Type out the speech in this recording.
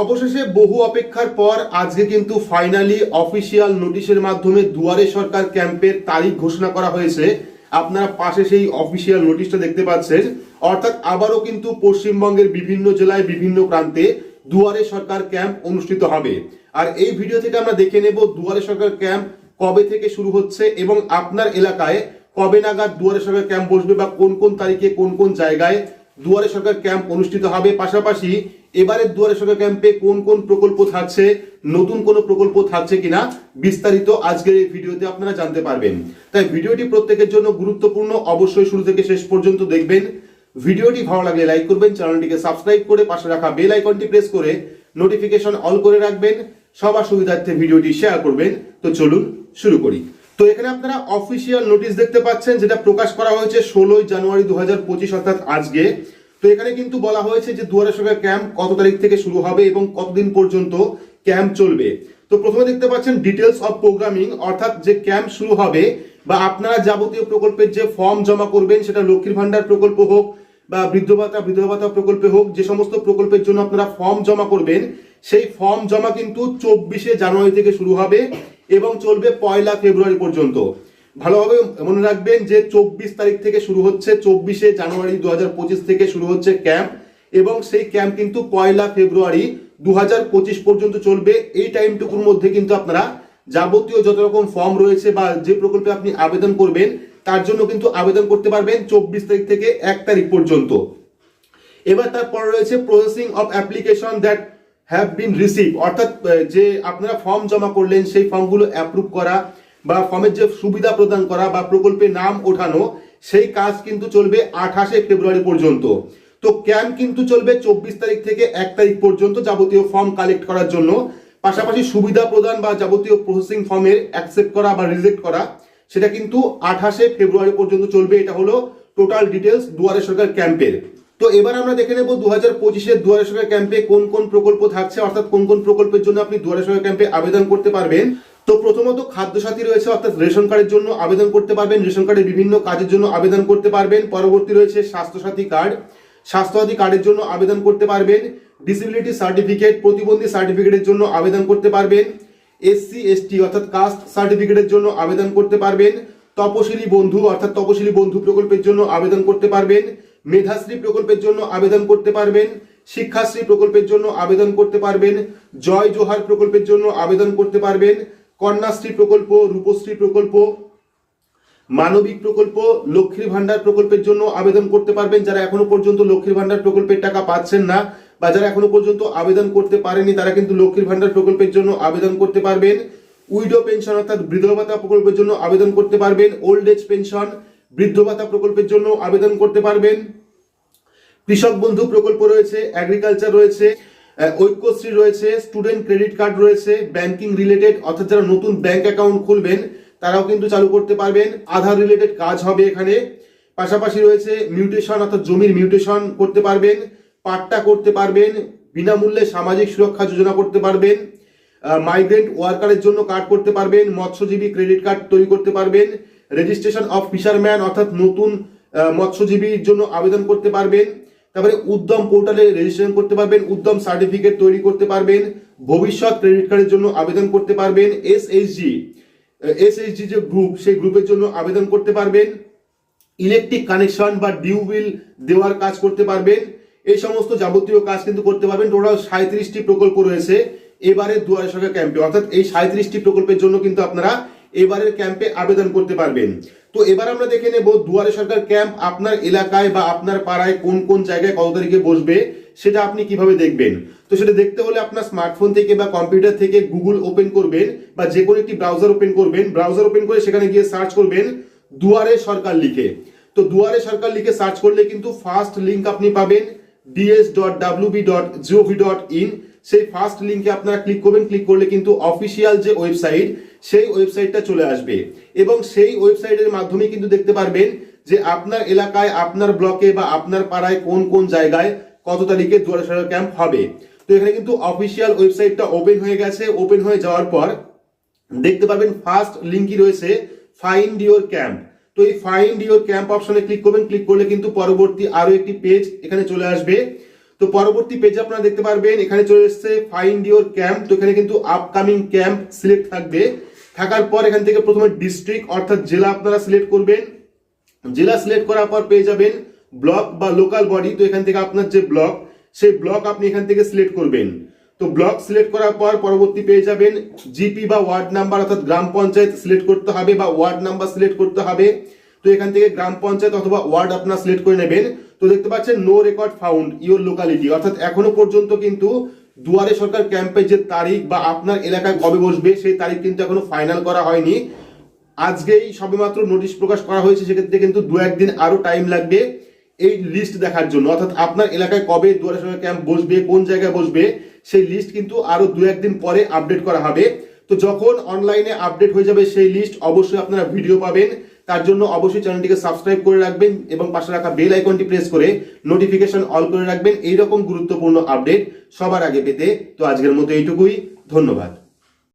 অবশেষে বহু অপেক্ষার পর আজকে কিন্তু ফাইনালি অফিসিয়াল নোটিশের মাধ্যমে দুয়ারে সরকার ক্যাম্পের তারিখ ঘোষণা করা হয়েছে। আপনারা পাশে সেই অফিসিয়াল নোটিশটা দেখতে পাচ্ছেন। অর্থাৎ আবারও কিন্তু পশ্চিমবঙ্গের বিভিন্ন জেলায়, বিভিন্ন প্রান্তে দুয়ারে সরকার ক্যাম্প অনুষ্ঠিত হবে। আর এই ভিডিও থেকে আমরা দেখে নেব দুয়ারে সরকার ক্যাম্প কবে থেকে শুরু হচ্ছে এবং আপনার এলাকায় কবে নাগাদ দুয়ারে সরকার ক্যাম্প বসবে বা কোন কোন তারিখে কোন কোন জায়গায় দুয়ারে সরকার ক্যাম্প অনুষ্ঠিত হবে। পাশাপাশি এবারের দুয়ারে সরকার ক্যাম্পে কোন কোন প্রকল্প থাকছে, নতুন কোন প্রকল্প থাকছে কিনা বিস্তারিত আজকের এই ভিডিওতে আপনারা জানতে পারবেন। তাই ভিডিওটি প্রত্যেকের জন্য গুরুত্বপূর্ণ, অবশ্যই শুরু থেকে শেষ পর্যন্ত দেখবেন। ভিডিওটি ভালো লাগলে লাইক করবেন, চ্যানেলটিকে সাবস্ক্রাইব করে পাশে রাখা বেল আইকনটি প্রেস করে নোটিফিকেশন অল করে রাখবেন। সবার সুবিধার্থে ভিডিওটি শেয়ার করবেন। তো চলুন শুরু করি। তো এখানে আপনারা অফিসিয়াল নোটিশ দেখতে পাচ্ছেন, যেটা প্রকাশ করা হয়েছে ষোলোই জানুয়ারি দু হাজার পঁচিশ, অর্থাৎ আজকে। তো এখানে কিন্তু বলা হয়েছে যে দুয়ারে সরকার ক্যাম্প কত তারিখ থেকে শুরু হবে এবং কতদিন পর্যন্ত ক্যাম্প চলবে। তো প্রথমে দেখতে পাচ্ছেন ডিটেলস অফ প্রোগ্রামিং অর্থাৎ যে ক্যাম্প শুরু হবে বা আপনারা যাবতীয় প্রকল্পের যে ফর্ম জমা করবেন, সেটা লক্ষ্মীর ভান্ডার প্রকল্প হোক বা বৃদ্ধ ভাতা বিধবা ভাতা প্রকল্পে হোক, যে সমস্ত প্রকল্পের জন্য আপনারা ফর্ম জমা করবেন, সেই ফর্ম জমা কিন্তু চব্বিশে জানুয়ারি থেকে শুরু হবে এবং চলবে পয়লা ফেব্রুয়ারি পর্যন্ত। ভালোভাবে মনে রাখবেন যে চব্বিশ তারিখ থেকে শুরু হচ্ছে চব্বিশে জানুয়ারি দু হাজার পঁচিশ থেকে শুরু হচ্ছে ক্যাম্প এবং সেই ক্যাম্প কিন্তু পয়লা ফেব্রুয়ারি দু হাজার পঁচিশ পর্যন্ত চলবে। এই টাইমটুকুর মধ্যে কিন্তু আপনারা যাবতীয় যত রকম ফর্ম রয়েছে বা যে প্রকল্পে আপনি আবেদন করবেন, তার জন্য কিন্তু আবেদন করতে পারবেন চব্বিশ তারিখ থেকে এক তারিখ পর্যন্ত। এবার তারপর রয়েছে processing of application that have been receive অর্থাৎ যে আপনারা ফর্ম জমা করলেন, সেই ফর্মগুলো অ্যাপ্রুভ করা বা ফর্মের যে সুবিধা প্রদান করা বা প্রকল্পে নাম ওঠানো, সেই কাজ কিন্তু চলবে আঠাশে ফেব্রুয়ারি পর্যন্ত। তো ক্যাম্প কিন্তু চলবে চব্বিশ তারিখ থেকে এক তারিখ পর্যন্ত যাবতীয় ফর্ম কালেক্ট করার জন্য। পাশাপাশি সুবিধা প্রদান বা যাবতীয় প্রসেসিং ফর্মের অ্যাকসেপ্ট করা বা রিজেক্ট করা, সেটা কিন্তু আঠাশে ফেব্রুয়ারি পর্যন্ত চলবে। এটা হলো টোটাল ডিটেলস দুয়ারে সরকার ক্যাম্পের। তো এবার আমরা দেখে নেব দু হাজার পঁচিশের দুয়ারে সরকার ক্যাম্পে কোন কোন প্রকল্প থাকছে, অর্থাৎ কোন কোন প্রকল্পের জন্য আপনি দুয়ারে সরকার ক্যাম্পে আবেদন করতে পারবেন। তো প্রথমত খাদ্য সাথী রয়েছে, অর্থাৎ রেশন কার্ডের জন্য আবেদন করতে পারবেন, রেশন কার্ডের বিভিন্ন কাজের জন্য আবেদন করতে পারবেন। পরবর্তী রয়েছে স্বাস্থ্যসাথী কার্ড। স্বাস্থ্যসাথী কার্ডের জন্য আবেদন করতে পারবেন। ডিসেবিলিটি সার্টিফিকেট, প্রতিবন্ধী সার্টিফিকেটের জন্য আবেদন করতে পারবেন। এসসি, এসটি, অর্থাৎ কাস্ট সার্টিফিকেটের জন্য আবেদন করতে পারবেন। তপশিলি বন্ধু, অর্থাৎ তপশিলি বন্ধু প্রকল্পের জন্য আবেদন করতে পারবেন। মেধাশ্রী প্রকল্পের জন্য আবেদন করতে পারবেন। শিক্ষাশ্রী প্রকল্পের জন্য আবেদন করতে পারবেন। জয় জোহার প্রকল্পের জন্য আবেদন করতে পারবেন। কন্যাশ্রী প্রকল্প, রূপশ্রী প্রকল্প, মানবিক প্রকল্প, লক্ষ্মীর ভান্ডার প্রকল্পের জন্য আবেদন করতে পারবেন। যারা এখনও পর্যন্ত লক্ষ্মীর ভান্ডার প্রকল্পের টাকা পাচ্ছেন না বা যারা এখনও পর্যন্ত আবেদন করতে পারেনি, তারা কিন্তু লক্ষ্মীর ভান্ডার প্রকল্পের জন্য আবেদন করতে পারবেন। উইডো পেনশন অর্থাৎ বৃদ্ধ ভাতা প্রকল্পের জন্য আবেদন করতে পারবেন। ওল্ড এজ পেনশন, বৃদ্ধ ভাতা প্রকল্পের জন্য আবেদন করতে পারবেন। কৃষক বন্ধু প্রকল্প রয়েছে অ্যাগ্রিকালচার রয়েছে। ঐক্যশ্রী রয়েছে স্টুডেন্ট ক্রেডিট কার্ড রয়েছে ব্যাংকিং রিলেটেড অর্থাৎ যারা নতুন ব্যাংক অ্যাকাউন্ট খুলবেন, তারাও কিন্তু চালু করতে পারবেন। আধার রিলেটেড কাজ হবে এখানে। পাশাপাশি রয়েছে মিউটেশন অর্থাৎ জমির মিউটেশন করতে পারবেন, পাট্টা করতে পারবেন, বিনামূল্যে সামাজিক সুরক্ষা যোজনা করতে পারবেন মাইগ্রেন্ট ওয়ার্কারের জন্য কার্ড করতে পারবেন, মৎস্যজীবী ক্রেডিট কার্ড তৈরি করতে পারবেন রেজিস্ট্রেশন অফ ফিশারম্যান অর্থাৎ নতুন মৎস্যজীবীর জন্য আবেদন করতে পারবেন। তারপরে উদ্যম পোর্টালে রেজিস্ট্রেশন করতে পারবেন, উদ্যম সার্টিফিকেট তৈরি করতে পারবেন, ভবিষ্যৎ ক্রেডিট কার্ডের জন্য আবেদন করতে পারবেন এসএইচজি এসএইচজি যে গ্রুপ সেই গ্রুপের জন্য আবেদন করতে পারবেন ইলেকট্রিক কানেকশন বা ডিউ বিল দেওয়ার কাজ করতে পারবেন, এই সমস্ত যাবতীয় কাজ কিন্তু করতে পারবেন। টোটাল সাঁত্রিশটি প্রকল্প রয়েছে, এবারে দুয়ারে সরকার ক্যাম্পে অর্থাৎ এই সাঁত্রিশটি প্রকল্পের জন্য কিন্তু আপনারা এবারের ক্যাম্পে আবেদন করতে পারবেন। তো এবার আমরা দেখে নেব দুয়ারে সরকার ক্যাম্প আপনার এলাকায় বা আপনার পাড়ায় কোন কোন জায়গায় কত তারিখে বসবে, সেটা আপনি কীভাবে দেখবেন? তো সেটা দেখতে হলে আপনার স্মার্টফোন থেকে বা কম্পিউটার থেকে গুগল ওপেন করবেন বা যে কোনো একটি ব্রাউজার ওপেন করবেন। ব্রাউজার ওপেন করে সেখানে গিয়ে সার্চ করবেন দুয়ারে সরকার লিখে। তো দুয়ারে সরকার লিখে সার্চ করলে কিন্তু ফার্স্ট লিঙ্ক আপনি পাবেন DS dot WB dot GOV dot in সেই ফার্স্ট লিঙ্কে আপনারা ক্লিক করবেন ক্লিক করলে কিন্তু অফিসিয়াল যে ওয়েবসাইট সেই ওয়েবসাইটটা চলে আসবে। এবং সেই ওয়েবসাইটের মাধ্যমে কিন্তু দেখতে পারবেন যে আপনার এলাকায়, আপনার ব্লকে বা আপনার পাড়ায় কোন কোন জায়গায় কত তারিখে দুয়ারে সরকার ক্যাম্প হবে। তো এখানে কিন্তু অফিসিয়াল ওয়েবসাইটটা ওপেন হয়ে গেছে। ওপেন হয়ে যাওয়ার পর দেখতে পারবেন ফার্স্ট লিঙ্কই রয়েছে ফাইন্ড ইওর ক্যাম্প তো এই ফাইন্ড ইওর ক্যাম্প অপশনে ক্লিক করবেন। ক্লিক করলে কিন্তু পরবর্তী আরও একটি পেজ এখানে চলে আসবে। তো পরবর্তী পেজে আপনারা দেখতে পারবেন, এখানে চলে এসেছে ফাইন্ড ইওর ক্যাম্প তো এখানে কিন্তু আপকামিং ক্যাম্প সিলেক্ট থাকবে। থাকার পর এখান থেকে প্রথমে ডিস্ট্রিক্ট অর্থাৎ জেলা আপনারা সিলেক্ট করবেন। জেলা সিলেক্ট করার পর পেয়ে যাবেন ব্লক বা লোকাল বডি তো এখান থেকে আপনার যে ব্লক সেই ব্লক আপনি এখান থেকে সিলেক্ট করবেন। তো ব্লক সিলেক্ট করার পর পরবর্তী পেয়ে যাবেন জিপি বা ওয়ার্ড নাম্বার অর্থাৎ গ্রাম পঞ্চায়েত সিলেক্ট করতে হবে বা ওয়ার্ড নাম্বার সিলেক্ট করতে হবে। তো এখান থেকে গ্রাম পঞ্চায়েত অথবা ওয়ার্ড আপনারা সিলেক্ট করে নেবেন। তো দেখতে পাচ্ছেন no record found your locality অর্থাৎ এখনও পর্যন্ত কিন্তু দুয়ারে সরকার ক্যাম্পের যে তারিখ বা আপনার এলাকায় কবে বসবে, সেই তারিখ কিন্তু এখনও ফাইনাল করা হয়নি। আজকেই সবেমাত্র নোটিশ প্রকাশ করা হয়েছে, সেক্ষেত্রে কিন্তু দু একদিন আরও টাইম লাগবে এই লিস্ট দেখার জন্য। অর্থাৎ আপনার এলাকায় কবে দুয়ারে সরকার ক্যাম্প বসবে, কোন জায়গায় বসবে, সেই লিস্ট কিন্তু আরও দু একদিন পরে আপডেট করা হবে। তো যখন অনলাইনে আপডেট হয়ে যাবে সেই লিস্ট অবশ্যই আপনারা ভিডিও পাবেন। তার জন্য অবশ্যই চ্যানেলটিকে সাবস্ক্রাইব করে রাখবেন এবং পাশে রাখা বেল আইকনটি প্রেস করে নোটিফিকেশন অল করে রাখবেন। এইরকম গুরুত্বপূর্ণ আপডেট সবার আগে পেতে। তো আজকের মতো এইটুকুই। ধন্যবাদ।